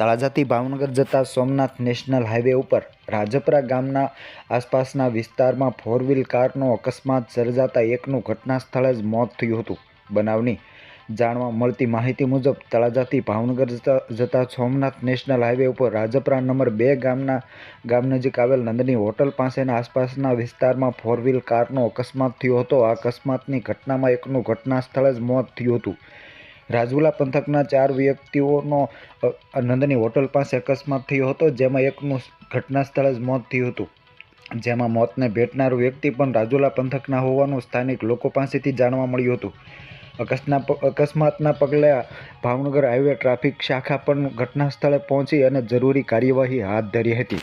તળાજાથી ભાવનગર જતા Somnath national highway ઉપર રાજપરા ગામના આસપાસના વિસ્તારમાં ફોર વ્હીલ કારનો અકસ્માત સર્જાતા એકનું ઘટના સ્થળે જ મોત થયું હતું. બનાવની જાણવા મળતી માહિતી મુજબ તળાજાથી ભાવનગર જતા સોમનાથ નેશનલ હાઈવે ઉપર રાજપરા નંબર બે ગામના, ગામ નજીક આવેલ નંદની હોટલ પાસેના આસપાસના વિસ્તારમાં ફોર વ્હીલ કારનો અકસ્માત થયો હતો. આ અકસ્માતની ઘટનામાં એકનું ઘટના સ્થળે જ મોત થયું હતું. રાજુલા પંથકના ચાર વ્યક્તિઓનો નંદની હોટલ પાસે અકસ્માત થયો હતો, જેમાં એકનું ઘટના સ્થળે જ મોત થયું હતું. જેમાં મોતને ભેટનાર વ્યક્તિ પણ રાજુલા પંથકના હોવાનું સ્થાનિક લોકો પાસેથી જાણવા મળ્યું હતું. અકસ્ના અકસ્માતના પગલે ભાવનગર હાઈવે ટ્રાફિક શાખા પણ ઘટના સ્થળે પહોંચી અને જરૂરી કાર્યવાહી હાથ ધરી હતી.